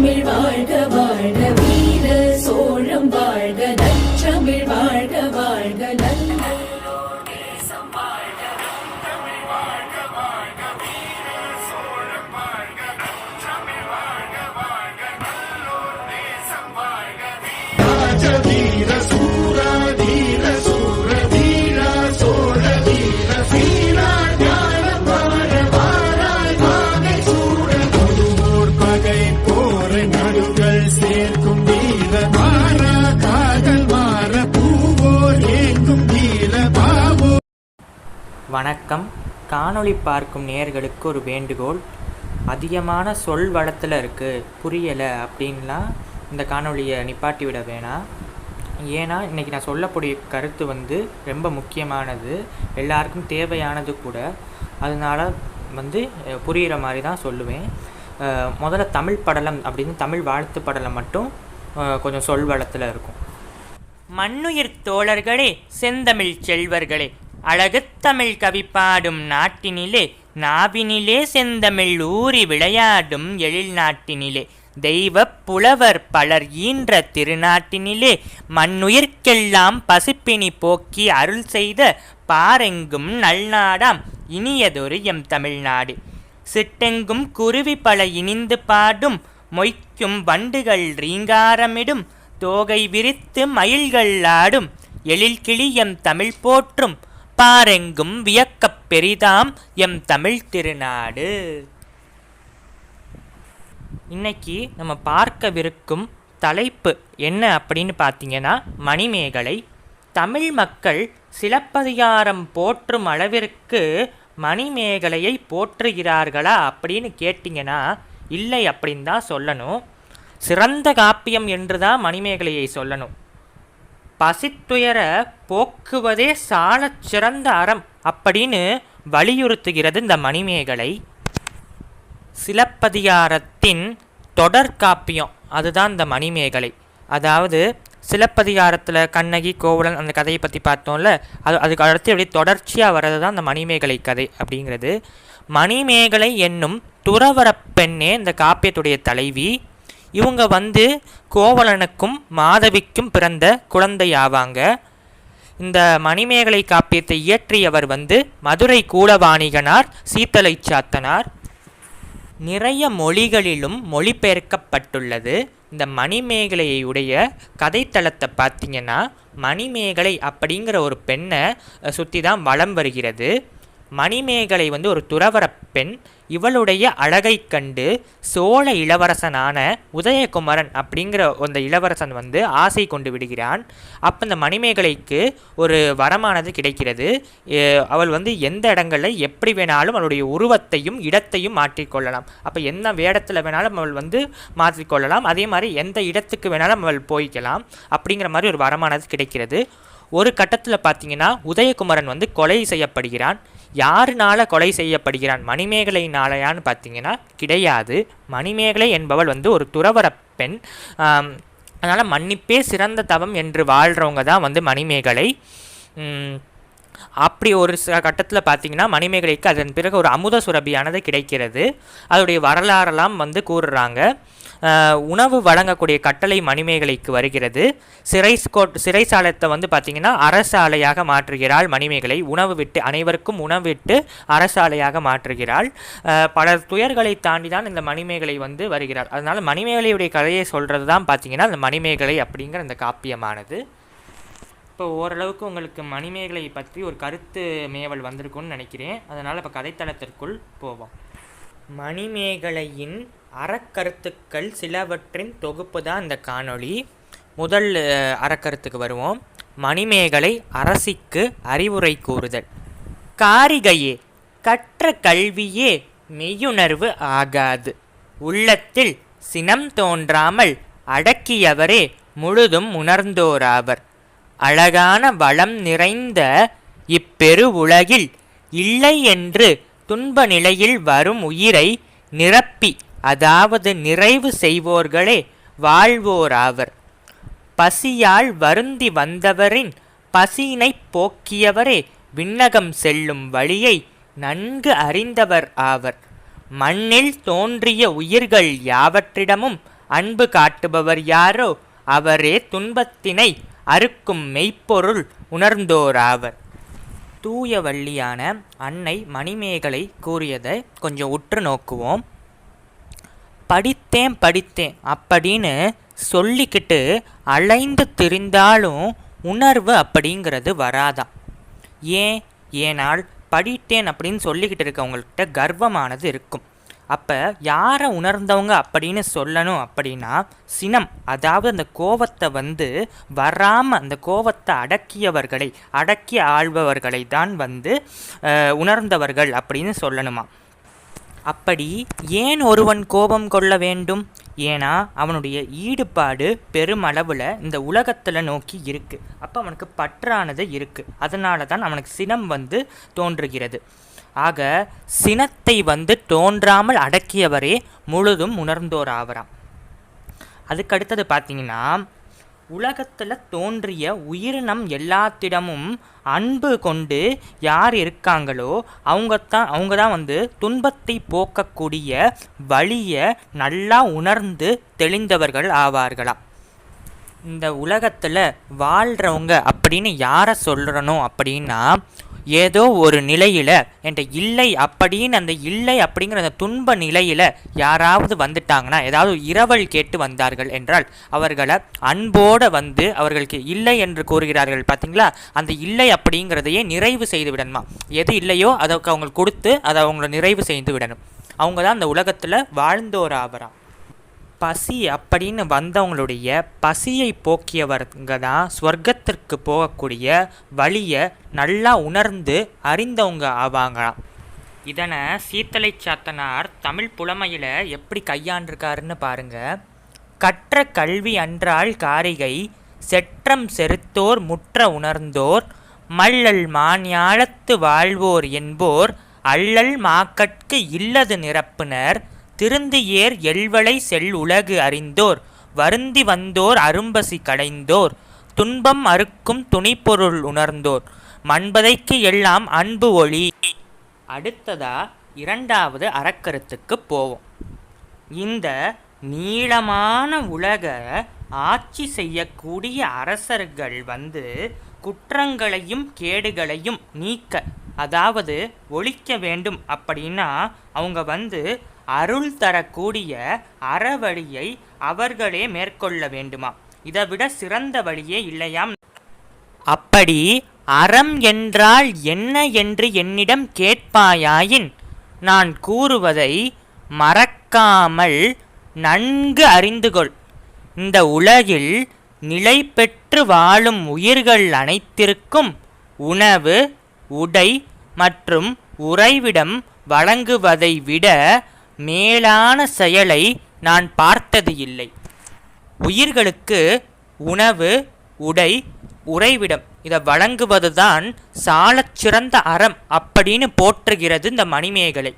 தமிழ் வாழ்க வாழ்க. வீர சோழம் வணக்கம். காணொளி பார்க்கும் நேர்களுக்கு ஒரு வேண்டுகோள். அதிகமான சொல் வளத்தில் இருக்குது புரியலை அப்படின்லாம் இந்த காணொளியை நிப்பாட்டி விட வேணாம். ஏன்னா இன்றைக்கி நான் சொல்லக்கூடிய கருத்து வந்து ரொம்ப முக்கியமானது எல்லாருக்கும் தேவையானது கூட. அதனால் வந்து புரிகிற மாதிரி தான் சொல்லுவேன். முதல்ல தமிழ் படலம் அப்படின்னு தமிழ் வாழ்த்து படலம் மட்டும் கொஞ்சம் சொல் வளத்தில் இருக்கும். மண்ணுயிர் தோழர்களே செந்தமிழ் செல்வர்களே அழகுத்தமிழ் கவிப்பாடும் பாடும் நாட்டினிலே நாவினிலே செந்தமிழ் ஊறி விளையாடும் எழில் நாட்டினிலே தெய்வப் புலவர் பலர் ஈன்ற திருநாட்டினிலே மண்ணுயிர்க்கெல்லாம் பசிப்பினி போக்கி அருள் செய்த பாரெங்கும் நல்நாடாம் இனியதொரு எம் தமிழ்நாடு. சிட்டெங்கும் குருவி பல இனிந்து பாடும் மொய்க்கும் வண்டுகள் ரீங்காரமிடும் தோகை விரித்து மயில்கள் ஆடும் எழில் கிளி எம் தமிழ் போற்றும் பாரெங்கும் வியக்கப் பெரிதாம் எம் தமிழ் திருநாடு. இன்னைக்கு நம்ம பார்க்கவிருக்கும் தலைப்பு என்ன அப்படின்னு பார்த்தீங்கன்னா மணிமேகலை. தமிழ் மக்கள் சிலப்பதிகாரம் போற்றும் அளவிற்கு மணிமேகலையை போற்றுகிறார்களா அப்படின்னு கேட்டிங்கன்னா இல்லை அப்படின்னு தான் சொல்லணும். சிறந்த காப்பியம் என்று தான் மணிமேகலையை சொல்லணும். பசித்துயர போக்குவதே சாலச் சிறந்த அறம் அப்படின்னு வலியுறுத்துகிறது இந்த மணிமேகலை. சிலப்பதிகாரத்தின் தொடர் காப்பியம் அதுதான் இந்த மணிமேகலை. அதாவது சிலப்பதிகாரத்தில் கண்ணகி கோவலன் அந்த கதையை பற்றி பார்த்தோம்ல அது அதுக்கு அடுத்து அப்படியே தொடர்ச்சியாக வர்றது தான் இந்த மணிமேகலை கதை அப்படிங்கிறது. மணிமேகலை என்னும் துறவரப் பெண்ணே இந்த காப்பியத்துடைய தலைவி. இவங்க வந்து கோவலனுக்கும் மாதவிக்கும் பிறந்த குழந்தை ஆவாங்க இந்த மணிமேகலை காப்பியத்தை இயற்றியவர் வந்து மதுரை கூலவாணிகனார் சீத்தலை சாத்தனார். நிறைய மொழிகளிலும் மொழிபெயர்க்கப்பட்டுள்ளது. இந்த மணிமேகலையுடைய கதைத்தளத்தை பார்த்தீங்கன்னா மணிமேகலை அப்படிங்கிற ஒரு பெண்ணை சுற்றி தான் வலம் வருகிறது. மணிமேகலை வந்து ஒரு துறவர பெண். இவளுடைய அழகைக் கண்டு சோழ இளவரசனான உதயகுமரன் அப்படிங்கிற அந்த இளவரசன் வந்து ஆசை கொண்டு விடுகிறான். அப்போ இந்த மணிமேகலைக்கு ஒரு வரமானது கிடைக்கிறது. அவள் வந்து எந்த இடங்களில் எப்படி வேணாலும் அவளுடைய உருவத்தையும் இடத்தையும் மாற்றிக்கொள்ளலாம். அப்போ என்ன வேடத்தில் வேணாலும் அவள் வந்து மாற்றிக்கொள்ளலாம். அதே மாதிரி எந்த இடத்துக்கு வேணாலும் அவள் போய்க்கலாம். அப்படிங்கிற மாதிரி ஒரு வரமானது கிடைக்கிறது. ஒரு கட்டத்தில் பார்த்தீங்கன்னா உதயகுமரன் வந்து கொலை செய்யப்படுகிறான். யாருனால கொலை செய்யப்படுகிறான்? மணிமேகலையினாலயான்னு பார்த்தீங்கன்னா கிடையாது. மணிமேகலை என்பவள் வந்து ஒரு துறவர பெண். அதனால் மன்னிப்பே சிறந்த தவம் என்று வாழ்கிறவங்க தான் வந்து மணிமேகலை. அப்படி ஒரு சில கட்டத்தில் பார்த்தீங்கன்னா மணிமேகலைக்கு அதன் பிறகு ஒரு அமுத சுரபியானது கிடைக்கிறது. அதோடைய வரலாறெல்லாம் வந்து கூறுறாங்க. உணவு வழங்கக்கூடிய கட்டளை மணிமேகலைக்கு வருகிறது. சிறை கோட் சிறைச்சாலத்தை வந்து பார்த்திங்கன்னா அரசாலையாக மாற்றுகிறாள் மணிமேகலை. உணவு விட்டு அனைவருக்கும் உணவு விட்டு அரசாலையாக மாற்றுகிறாள். பல துயர்களை தாண்டி தான் இந்த மணிமேகலை வந்து வருகிறாள். அதனால் மணிமேகலையுடைய கதையை சொல்கிறது தான் பார்த்தீங்கன்னா அந்த மணிமேகலை அப்படிங்கிற அந்த காப்பியமானது. இப்போ ஓரளவுக்கு உங்களுக்கு மணிமேகலை பற்றி ஒரு கருத்து மேவல் வந்திருக்கும்னு நினைக்கிறேன். அதனால் இப்போ கதைத்தளத்திற்குள் போவோம். மணிமேகலையின் அறக்கருத்துக்கள் சிலவற்றின் தொகுப்பு தான் இந்த காணொளி. முதல் அறக்கருத்துக்கு வருவோம். மணிமேகலை அரசிக்கு அறிவுரை கூறுதல். காரிகையே கற்ற கல்வியே மெய்யுணர்வு ஆகாது. உள்ளத்தில் சினம் தோன்றாமல் அடக்கியவரே முழுதும் உணர்ந்தோராவர். அழகான வளம் நிறைந்த இப்பெரு உலகில் இல்லை என்று துன்ப நிலையில் வரும் உயிரை நிரப்பி அதாவது நிறைவு செய்வோர்களே வாழ்வோராவர். பசியால் வருந்தி வந்தவரின் பசியினைப் போக்கியவரே விண்ணகம் செல்லும் வழியை நன்கு அறிந்தவர் ஆவர். மண்ணில் தோன்றிய உயிர்கள் யாவற்றிடமும் அன்பு காட்டுபவர் யாரோ அவரே துன்பத்தினை அறுக்கும் மெய்ப்பொருள் உணர்ந்தோராவர் தூய வள்ளியான அன்னை மணிமேகலை கூறியதை கொஞ்சம் உற்று நோக்குவோம். படித்தேன் படித்தேன். அப்படின்னு சொல்லிக்கிட்டு அலைந்து திரிந்தாலும் உணர்வு அப்படிங்கிறது வராதான் ஏன்? ஏனால் படித்தேன் அப்படின்னு சொல்லிக்கிட்டு இருக்கவங்கள்ட்ட கர்வமானது இருக்கும். அப்போ யாரை உணர்ந்தவங்க அப்படின்னு சொல்லணும் அப்படின்னா சினம். அதாவது அந்த கோவத்தை வந்து வராமல் அந்த கோவத்தை அடக்கியவர்களை அடக்கி ஆள்பவர்களை தான் வந்து உணர்ந்தவர்கள் அப்படின்னு சொல்லணுமா? அப்படி ஏன் ஒருவன் கோபம் கொள்ள வேண்டும்? ஏன்னா அவனுடைய ஈடுபாடு பெருமளவில் இந்த உலகத்தில் நோக்கி இருக்குது அப்போ அவனுக்கு பற்றானது இருக்குது அதனால தான் அவனுக்கு சினம் வந்து தோன்றுகிறது. ஆக சினத்தை வந்து தோன்றாமல் அடக்கியவரே முழுதும் உணர்ந்தோர் ஆவராம் அதுக்கு அடுத்தது பார்த்தீங்கன்னா உலகத்தில் தோன்றிய உயிரினம் எல்லாத்திடமும் அன்பு கொண்டு யார் இருக்காங்களோ அவங்க தான் அவங்க தான் வந்து துன்பத்தை போக்கக்கூடிய வழியை நல்லா உணர்ந்து தெளிந்தவர்கள் ஆவார்களாம் இந்த உலகத்தில் வாழ்கிறவங்க அப்படின்னு யாரை சொல்கிறனோ அப்படின்னா ஏதோ ஒரு நிலையில் என்கிட்ட இல்லை அப்படின்னு அந்த இல்லை அப்படிங்கிற அந்த துன்ப நிலையில் யாராவது வந்துட்டாங்கன்னா ஏதாவது இரவல் கேட்டு வந்தார்கள் என்றால் அவர்களை அன்போடு வந்து அவர்களுக்கு இல்லை என்று கூறுகிறார்கள். பார்த்தீங்களா அந்த இல்லை அப்படிங்கிறதையே நிறைவு செய்து விடணுமா? எது இல்லையோ அதற்கு அவங்க கொடுத்து அதை அவங்கள நிறைவு செய்து விடணும். அவங்க தான் அந்த உலகத்தில் வாழ்ந்தோராவராம் பசி அப்படின்னு வந்தவங்களுடைய பசியை போக்கியவங்க தான் ஸ்வர்க்கத்திற்கு போகக்கூடிய வழியை நல்லா உணர்ந்து அறிந்தவங்க ஆவாங்களாம். இதனை சீத்தலை சாத்தனார் தமிழ் புலமையில் எப்படி கையாண்டிருக்காருன்னு பாருங்க. கற்ற கல்வி அன்றால் காரிகை செற்றம் செருத்தோர் முற்ற உணர்ந்தோர் மல்லல் மாஞாலத்து வாழ்வோர் என்போர் அல்லல் மாக்கட்கு இல்லது நிரப்புனர் திருந்தியேர் எல்வளை செல் உலகு அறிந்தோர் வருந்தி வந்தோர் அரும்பசி கடைந்தோர் துன்பம் அறுக்கும் துணிப்பொருள் உணர்ந்தோர் மண்பதைக்கு எல்லாம் அன்பு ஒளி. அடுத்ததா இரண்டாவது அறக்கருத்துக்கு போவோம். இந்த நீளமான உலக ஆட்சி செய்யக்கூடிய அரசர்கள் வந்து குற்றங்களையும் கேடுகளையும் நீக்க அதாவது ஒழிக்க வேண்டும் அப்படின்னா அவங்க வந்து அருள் தரக்கூடிய அறவழியை அவர்களே மேற்கொள்ள வேண்டுமா இதை விட சிறந்த வழியே இல்லையாம். அப்படி அறம் என்றால் என்ன என்று என்னிடம் கேட்பாயாயின் நான் கூறுவதை மறக்காமல் நன்கு அறிந்து கொள் இந்த உலகில் நிலை பெற்று வாழும் உயிர்கள் அனைத்திற்கும் உணவு உடை மற்றும் உறைவிடம் வழங்குவதை விட மேலான செயலை நான் பார்த்தது இல்லை. உயிர்களுக்கு உணவு உடை உறைவிடம் இதை வழங்குவதுதான் சாலச்சிறந்த அறம் அப்படின்னு போற்றுகிறது இந்த மணிமேகலை.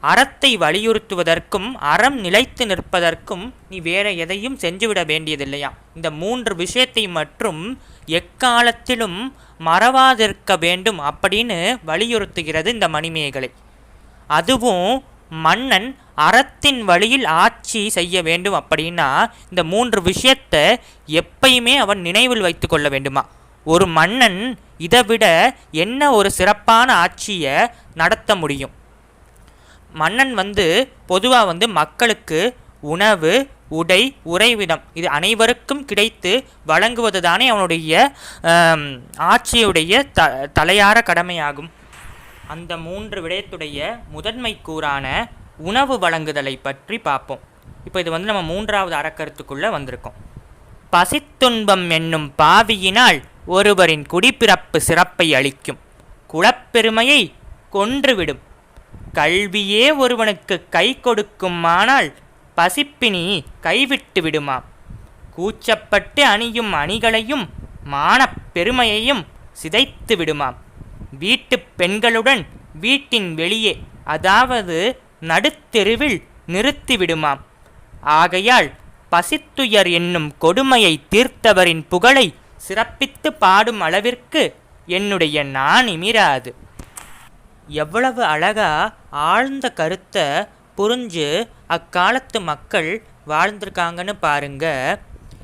அறத்தை வலியுறுத்துவதற்கும் அறம் நிலைத்து நிற்பதற்கும் நீ வேற எதையும் செஞ்சுவிட வேண்டியதில்லையா? இந்த மூன்று விஷயத்தை மற்றும் எக்காலத்திலும் மறவாதிருக்க வேண்டும் அப்படின்னு வலியுறுத்துகிறது இந்த மணிமேகலை. அதுவும் மன்னன் அறத்தின் வழியில் ஆட்சி செய்ய வேண்டும் அப்படின்னா இந்த மூன்று விஷயத்தை எப்பயுமே அவன் நினைவில் வைத்து கொள்ள வேண்டுமா? ஒரு மன்னன் இதை விட என்ன ஒரு சிறப்பான ஆட்சியை நடத்த முடியும்? மன்னன் வந்து பொதுவாக வந்து மக்களுக்கு உணவு உடை உறைவிடம் இது அனைவருக்கும் கிடைத்து வழங்குவது தானே அவனுடைய ஆட்சியுடைய த தலையார கடமையாகும். அந்த மூன்று விடயத்துடைய முதன்மை கூறான உணவு வழங்குதலை பற்றி பார்ப்போம். இப்போ இது வந்து நம்ம மூன்றாவது அறக்கருத்துக்குள்ளே வந்திருக்கோம். பசித்துன்பம் என்னும் பாவியினால் ஒருவரின் குடிப்பிறப்பு சிறப்பை அளிக்கும். குலப்பெருமையை கொன்றுவிடும். கல்வியே ஒருவனுக்கு கை கொடுக்குமானால் பசிப்பினி கைவிட்டு விடுமாம். கூச்சப்பட்டு அணியும் அணிகளையும் மானப் பெருமையையும் சிதைத்து விடுமாம். வீட்டுப் பெண்களுடன் வீட்டின் வெளியே அதாவது நடுத்தெருவில் நிறுத்திவிடுமாம். ஆகையால் பசித்துயர் என்னும் கொடுமையை தீர்த்தவரின் புகழை சிறப்பித்து பாடும் அளவிற்கு என்னுடைய நான் இமிராது. எவ்வளவு அழகா ஆழ்ந்த கருத்தை புரிஞ்சு அக்காலத்து மக்கள் வாழ்ந்திருக்காங்கன்னு பாருங்க.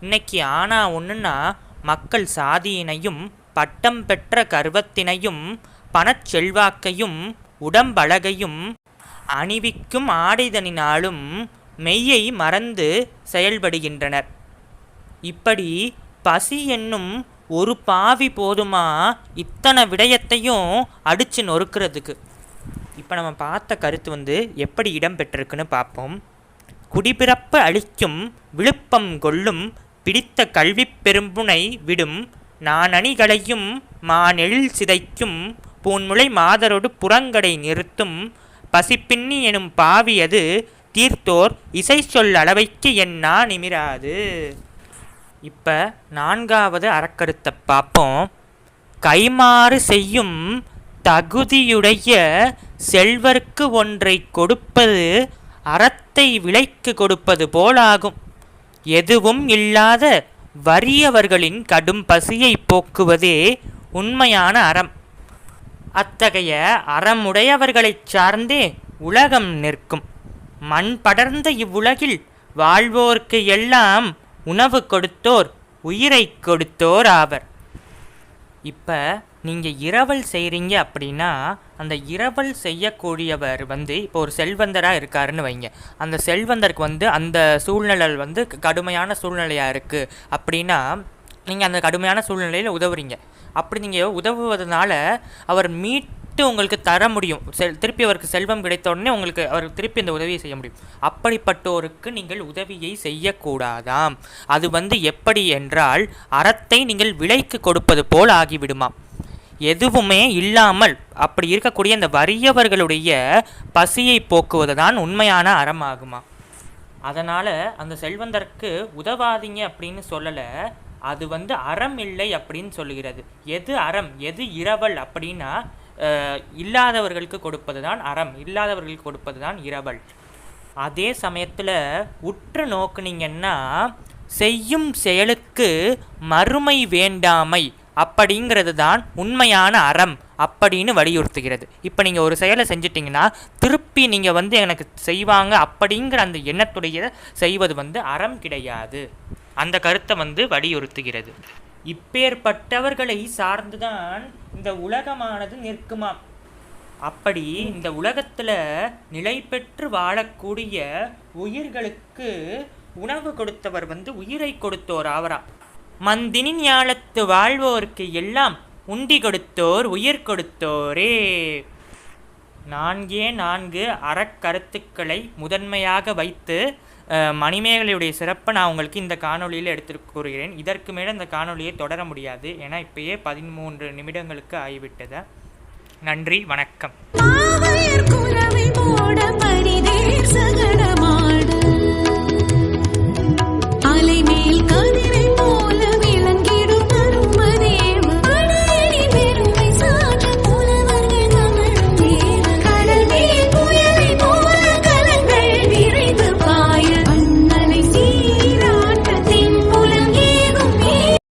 இன்னைக்கு ஆனா ஒன்றுன்னா மக்கள் சாதியினையும் பட்டம் பெற்ற கர்வத்தினையும் பணச்செல்வாக்கையும் உடம்பழகையும் அணிவிக்கும் ஆடைதனினாலும் மெய்யை மறந்து செயல்படுகின்றனர். இப்படி பசி என்னும் ஒரு பாவி போதுமா இத்தனை விடயத்தையும் அடிச்சு நொறுக்கிறதுக்கு? இப்போ நம்ம பார்த்த கருத்து வந்து எப்படி இடம்பெற்றிருக்குன்னு பார்ப்போம். குடிபிறப்பு அளிக்கும் விழுப்பம் கொள்ளும் பிடித்த கல்விப் பெரும்புனை விடும் நான் அணிகளையும் மானெழில் சிதைக்கும் பூன்முளை மாதரோடு புறங்கடை நிறுத்தும் பசிப்பின்னி எனும் பாவியது தீர்த்தோர் இசை சொல் அளவைக்கு என்னா நிமிராது. இப்போ நான்காவது அறக்கருத்தை பார்ப்போம் கைமாறு செய்யும் தகுதியுடைய செல்வர்க்கு ஒன்றை கொடுப்பது அறத்தை விலைக்கு கொடுப்பது போலாகும். எதுவும் இல்லாத வறியவர்களின் கடும் பசியை போக்குவதே உண்மையான அறம். அத்தகைய அறமுடையவர்களைச் சார்ந்தே உலகம் நிற்கும். மண் படர்ந்த இவ்வுலகில் வாழ்வோர்க்கு எல்லாம் உணவு கொடுத்தோர் உயிரை கொடுத்தோர் ஆவர். இப்போ நீங்கள் இரவல் செய்கிறீங்க அப்படின்னா அந்த இரவல் செய்யக்கூடியவர் வந்து இப்போ ஒரு செல்வந்தராக இருக்காருன்னு வைங்க. அந்த செல்வந்தருக்கு வந்து அந்த சூழ்நிலை வந்து கடுமையான சூழ்நிலையாக இருக்குது அப்படின்னா நீங்கள் அந்த கடுமையான சூழ்நிலையில் உதவுறீங்க. அப்படி நீங்கள் உதவுவதனால அவர் மீட்டு உங்களுக்கு தர முடியும். செல் திருப்பி அவருக்கு செல்வம் கிடைத்த உடனே உங்களுக்கு அவர் திருப்பி இந்த உதவியை செய்ய முடியும். அப்படிப்பட்டோருக்கு நீங்கள் உதவியை செய்யக்கூடாதாம். அது வந்து எப்படி என்றால் அறத்தை நீங்கள் விலைக்கு கொடுப்பது போல் ஆகிவிடுமாம். எதுவுமே இல்லாமல் அப்படி இருக்கக்கூடிய அந்த வறியவர்களுடைய பசியை போக்குவது தான் உண்மையான அறமாகுமா? அதனால் அந்த செல்வந்தருக்கு உதவாதீங்க அப்படின்னு சொல்லலை அது வந்து அறம் இல்லை அப்படின்னு சொல்லுகிறது. எது அறம் எது இரவல் அப்படின்னா இல்லாதவர்களுக்கு கொடுப்பது தான் அறம் இல்லாதவர்களுக்கு கொடுப்பது தான் இரவல். அதே சமயத்தில் உற்று நோக்குனீங்கன்னா செய்யும் செயலுக்கு மறுமை வேண்டாமை அப்படிங்கிறது தான் உண்மையான அறம் அப்படின்னு வலியுறுத்துகிறது. இப்போ நீங்கள் ஒரு செயலை செஞ்சிட்டிங்கன்னா திருப்பி நீங்கள் வந்து எனக்கு செய்வாங்க அப்படிங்கிற அந்த எண்ணத்துடைய செய்வது வந்து அறம் கிடையாது. அந்த கருத்தை வந்து வலியுறுத்துகிறது. இப்பேற்பட்டவர்களை சார்ந்துதான் இந்த உலகமானது நிற்குமாம் அப்படி இந்த உலகத்தில் நிலை பெற்று வாழக்கூடிய உயிர்களுக்கு உணவு கொடுத்தவர் வந்து உயிரை கொடுத்தோர் ஆவராம் மந்தினி ஞாலத்து வாழ்வோர்க்கு எல்லாம் உண்டி கொடுத்தோர் உயிர் கொடுத்தோரே. நான்கே நான்கு அறக்கருத்துக்களை முதன்மையாக வைத்து மணிமேகலையுடைய சிறப்பை நான் உங்களுக்கு இந்த காணொலியில் எடுத்து கூறுகிறேன். இதற்கு மேலே இந்த காணொலியை தொடர முடியாது. ஏன்னா இப்பயே பதிமூன்று நிமிடங்களுக்கு ஆகிவிட்டது. நன்றி வணக்கம்.